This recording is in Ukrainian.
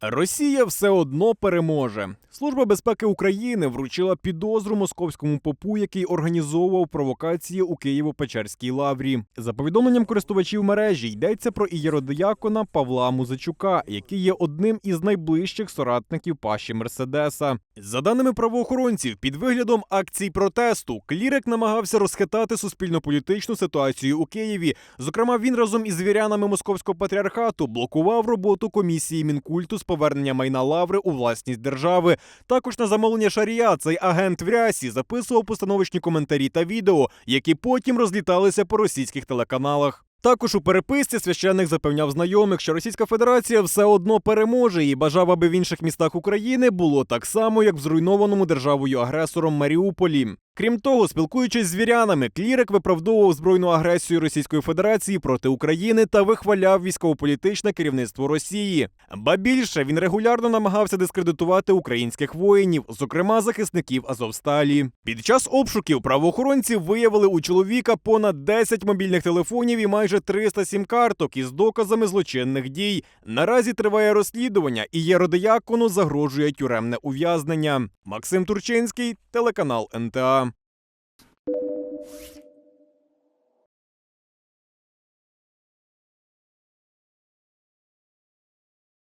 Росія все одно переможе. Служба безпеки України вручила підозру московському попу, який організовував провокації у Києво-Печерській лаврі. За повідомленням користувачів мережі йдеться про ієродиякона Павла Музичука, який є одним із найближчих соратників Паші Мерседеса. За даними правоохоронців, під виглядом акцій протесту клірик намагався розхитати суспільно-політичну ситуацію у Києві. Зокрема, він разом із вірянами московського патріархату блокував роботу комісії мінкульту з повернення майна лаври у власність держави. Також на замовлення Шарія цей агент в рясі записував постановочні коментарі та відео, які потім розліталися по російських телеканалах. Також у переписці священник запевняв знайомих, що Російська Федерація все одно переможе і бажав, аби в інших містах України було так само, як в зруйнованому державою агресором Маріуполі. Крім того, спілкуючись з вірянами, клірик виправдовував збройну агресію Російської Федерації проти України та вихваляв військово-політичне керівництво Росії. Ба більше він регулярно намагався дискредитувати українських воїнів, зокрема захисників Азовсталі. Під час обшуків правоохоронці виявили у чоловіка понад 10 мобільних телефонів і майже 300 сім-карток із доказами злочинних дій. Наразі триває розслідування, і єродиякону загрожує тюремне ув'язнення. Максим Турчинський, телеканал НТА.